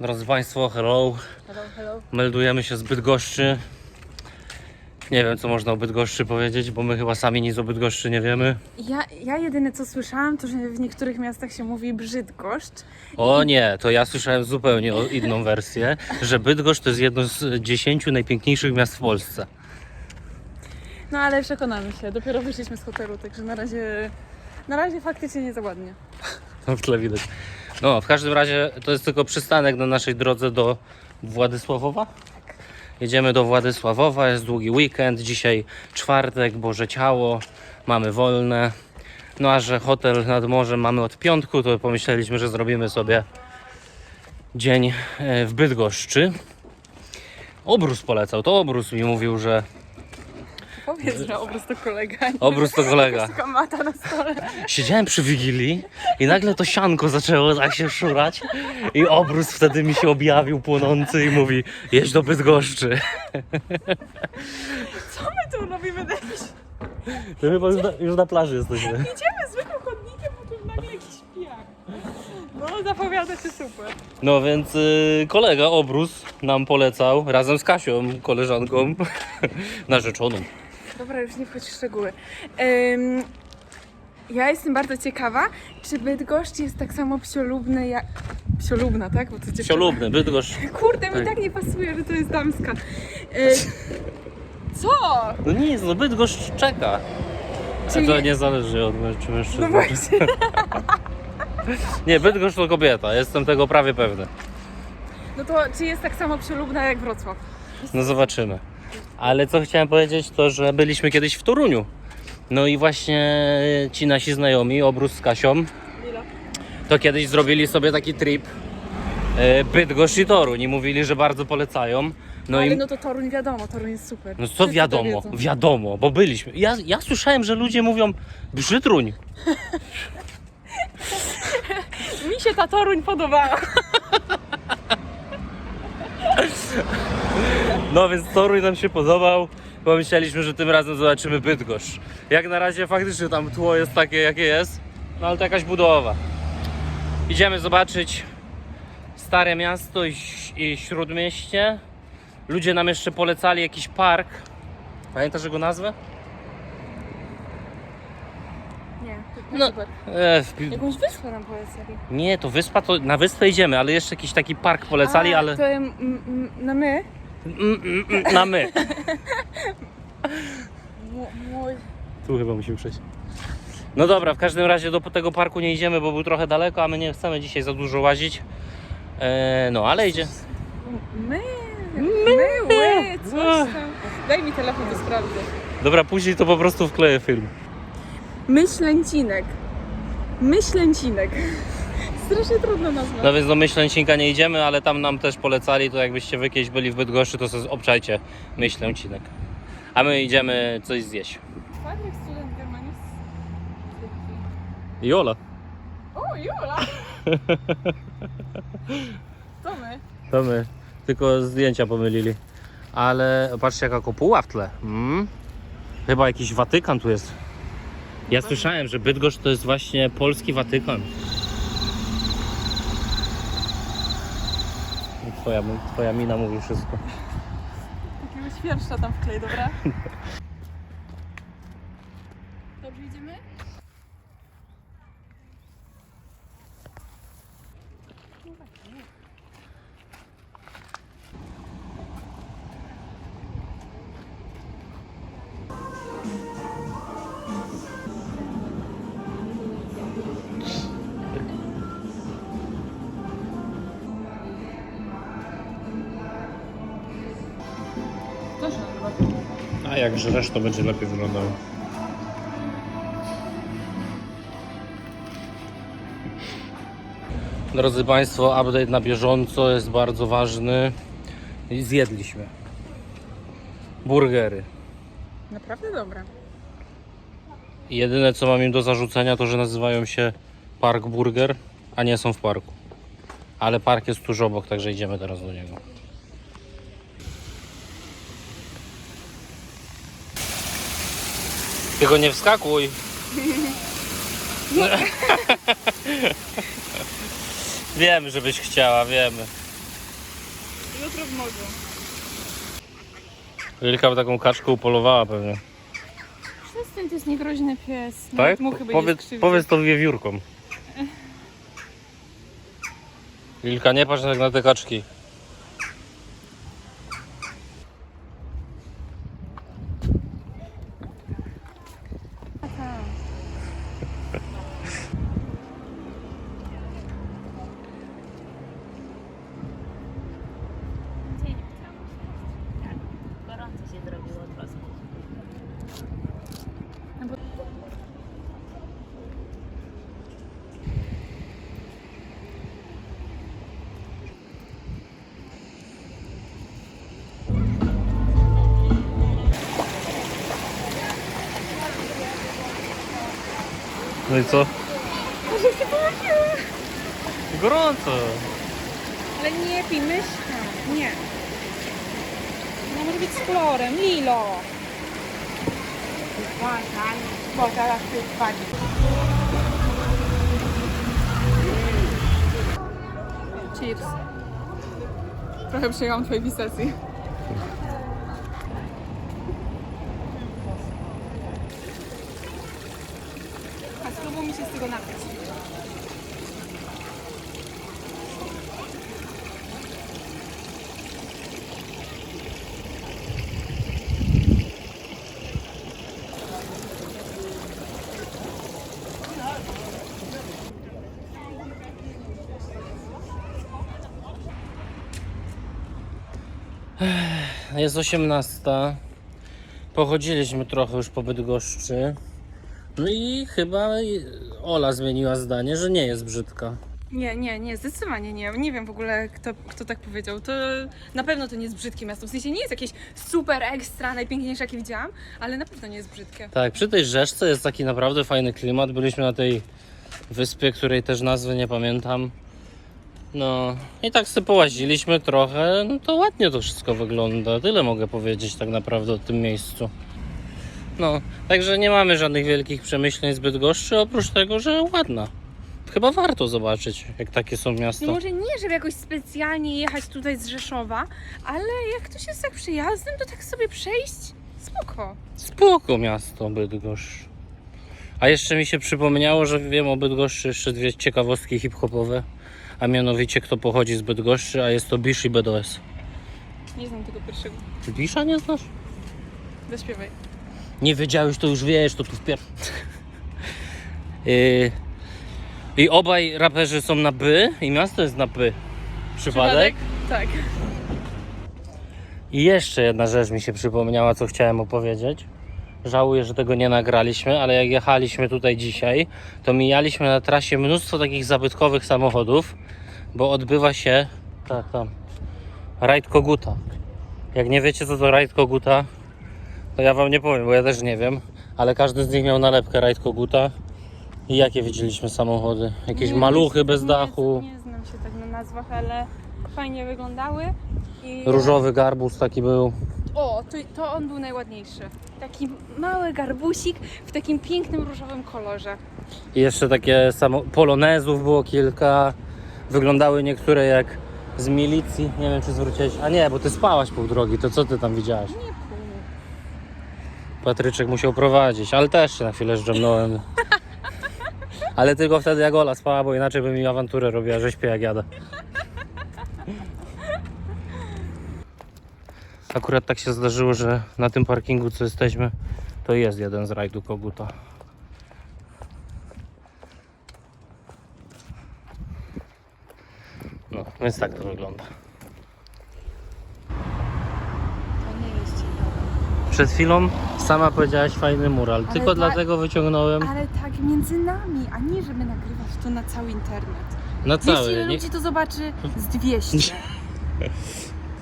Drodzy Państwo, hello. Hello, hello. Meldujemy się z Bydgoszczy. Nie wiem, co można o Bydgoszczy powiedzieć, bo my chyba sami nic o Bydgoszczy nie wiemy. Ja, ja jedyne co słyszałam, to że w niektórych miastach się mówi Brzydgoszcz. O nie, to ja słyszałem zupełnie o inną wersję, że Bydgoszcz to jest jedno z dziesięciu najpiękniejszych miast w Polsce. No ale przekonamy się, dopiero wyszliśmy z hotelu, także na razie, na razie faktycznie nie za ładnie. W tle widać. No, w każdym razie to jest tylko przystanek na naszej drodze do Władysławowa. Jedziemy do Władysławowa, jest długi weekend, dzisiaj czwartek, Boże Ciało, mamy wolne. No a że hotel nad morzem mamy od piątku, to pomyśleliśmy, że zrobimy sobie dzień e, w Bydgoszczy. Obrus polecał, to Obrus mi mówił, że Powiedz, że obraz to kolega. nie Obrus to kolega. Taka mata na stole. Siedziałem przy Wigilii i nagle to sianko zaczęło tak się szurać i obrus wtedy mi się objawił płonący i mówi jedź do Bydgoszczy. Co my tu robimy? Jakiś... To chyba już na, już na plaży jesteśmy. Idziemy zwykłym chodnikiem, po tym nagle jakiś pijak. No, zapowiada się super. No więc y, kolega obrus nam polecał razem z Kasią, koleżanką narzeczoną. Dobra, już nie wchodź w szczegóły. Ym, ja jestem bardzo ciekawa, czy Bydgoszcz jest tak samo psiolubny jak... Psiolubna, tak? Bo to dziewczyna. Siolubny, Bydgoszcz. Kurde, mi Tak. tak nie pasuje, że to jest damska. Y, co? No nic, no Bydgoszcz czeka. Czyli- to nie zależy od męż- czy mężczyzny. No właśnie. Nie, Bydgoszcz to kobieta, jestem tego prawie pewny. No to czy jest tak samo psiolubna jak Wrocław? No zobaczymy. Ale co chciałem powiedzieć, to że byliśmy kiedyś w Toruniu. No i właśnie ci nasi znajomi, Obrus z Kasią, to kiedyś zrobili sobie taki trip e, Bydgoszcz i Toruń i mówili, że bardzo polecają. No Ale i no to Toruń wiadomo, Toruń jest super. no co Wszyscy wiadomo, wiadomo, bo byliśmy. Ja, ja słyszałem, że ludzie mówią Brzydruń. Mi się ta Toruń podobała. No więc Toruń nam się podobał. Pomyśleliśmy, że tym razem zobaczymy Bydgoszcz. Jak na razie faktycznie tam tło jest takie, jakie jest, no ale to jakaś budowa. Idziemy zobaczyć Stare Miasto i, i Śródmieście. Ludzie nam jeszcze polecali jakiś park. Pamiętasz jego nazwę? Nie, to No. E, w- Jakąś wyspę nam polecali. nie, to wyspa, to na wyspę idziemy, ale jeszcze jakiś taki park polecali, A, ale To m, m, na my? Mm, mm, mm, na my. Mu- Mój. Tu chyba musimy przejść. No dobra, w każdym razie do tego parku nie idziemy, bo był trochę daleko, a my nie chcemy dzisiaj za dużo łazić. E, no, ale idzie. My? My? My? Coś tam. Daj mi telefon, to sprawdzę. Dobra, później to po prostu wkleję film. Myślęcinek. Myślęcinek. Strasznie trudna nazwa. No więc do Myślęcinka nie idziemy, ale tam nam też polecali, to jakbyście wy kiedyś byli w Bydgoszczy, to sobie obczajcie Myślęcinek. A my idziemy coś zjeść. Ładny student Germanis. Jola. O, Jula! To my. To my. Tylko zdjęcia pomylili. Ale patrzcie jaka kopuła w tle. Mm. Chyba jakiś Watykan tu jest. Ja słyszałem, że Bydgoszcz to jest właśnie polski Watykan. Twoja, twoja mina mówi wszystko. Jakiegoś wiersza tam wklej, dobra? Dobrze idziemy? A jak żresz, to będzie lepiej wyglądało. Drodzy Państwo, update na bieżąco jest bardzo ważny. I Zjedliśmy. Burgery. Naprawdę dobre. Jedyne co mam im do zarzucenia to, że nazywają się Park Burger, a nie są w parku. Ale park jest tuż obok, także idziemy teraz do niego. Tylko nie wskakuj. Wiemy, żebyś chciała, wiemy. Jutro w morzu. Lilka by taką kaczkę upolowała pewnie. Przestań, to jest niegroźny pies. Tak? Nawet muchy Powiedz, powiedz to wiewiórkom. Lilka, nie patrz tak na te kaczki. No i co? Gorąco. Ale nie pij, myszka. Nie. No może być z kolorem. Lilo. Bo teraz ty wpadnie. Cheers. Trochę przyjęłam twojej sesji. A spróbuj mi się z tego napić. Jest 18. Pochodziliśmy trochę już po Bydgoszczy. No i chyba Ola zmieniła zdanie, że nie jest brzydka. Nie, nie, nie, zdecydowanie nie. Nie wiem w ogóle, kto, kto tak powiedział. To na pewno to nie jest brzydkie miasto. W sensie nie jest jakieś super ekstra, najpiękniejsze jakie widziałam, ale na pewno nie jest brzydkie. Tak, przy tej rzeczce jest taki naprawdę fajny klimat. Byliśmy na tej wyspie, której też nazwy nie pamiętam. No i tak sobie połaziliśmy trochę, no to ładnie to wszystko wygląda. Tyle mogę powiedzieć tak naprawdę o tym miejscu. No, także nie mamy żadnych wielkich przemyśleń z Bydgoszczy, oprócz tego, że ładna. Chyba warto zobaczyć, jak takie są miasta. No może nie, żeby jakoś specjalnie jechać tutaj z Rzeszowa, ale jak ktoś jest tak przyjaznym, to tak sobie przejść, spoko. Spoko miasto Bydgoszcz. A jeszcze mi się przypomniało, że wiem o Bydgoszczy jeszcze dwie ciekawostki hip-hopowe. A mianowicie kto pochodzi z Bydgoszczy, a jest to Bish i BDS. Nie znam tego pierwszego. Ty Bisha nie znasz? Zaśpiewaj. Nie wiedziałeś, to już wiesz, to tu wpier... Yy, I obaj raperzy są na by i miasto jest na by. Przypadek? Tak. I jeszcze jedna rzecz mi się przypomniała, co chciałem opowiedzieć. Żałuję, że tego nie nagraliśmy, ale jak jechaliśmy tutaj dzisiaj, to mijaliśmy na trasie mnóstwo takich zabytkowych samochodów, bo odbywa się tak, tam, rajd Koguta. Jak nie wiecie, co to rajd Koguta, to ja wam nie powiem, bo ja też nie wiem, ale każdy z nich miał nalepkę rajd Koguta. I jakie widzieliśmy samochody? Jakieś Nie, maluchy nie, bez nie, dachu, Nie znam się tak na nazwach, ale fajnie wyglądały. I... różowy garbus taki był. O, to, to on był najładniejszy. Taki mały garbusik w takim pięknym różowym kolorze. I jeszcze takie samo polonezów było kilka. Wyglądały niektóre jak z milicji. Nie wiem, czy zwróciłeś. A nie, bo ty spałaś pół drogi, to co ty tam widziałaś? Nie pół. Patryczek musiał prowadzić, ale też się na chwilę zdrzemnąłem. Ale tylko wtedy jak Ola spała, bo inaczej by mi awanturę robiła, że śpię jak jadę. Akurat tak się zdarzyło, że na tym parkingu, co jesteśmy, to jest jeden z rajdu Koguta. No, więc tak to wygląda. To nie jest ciekawe. Przed chwilą sama powiedziałaś fajny mural, Ale tylko tak- dlatego wyciągnąłem Ale tak między nami, a nie żeby nagrywać to na cały internet. na cały. Nie... ludzi to zobaczy? Z 200.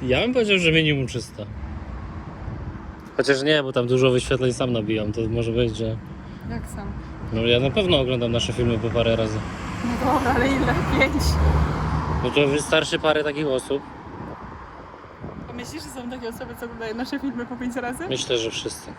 Ja bym powiedział, że minimum 300. Chociaż nie, bo tam dużo wyświetleń sam nabijam, to może być, że... Jak sam? No ja na pewno oglądam nasze filmy po parę razy. No dobra, ale ile? Pięć. No to wystarczy parę takich osób. A myślisz, że są takie osoby, co oglądają nasze filmy po pięć razy? Myślę, że wszyscy.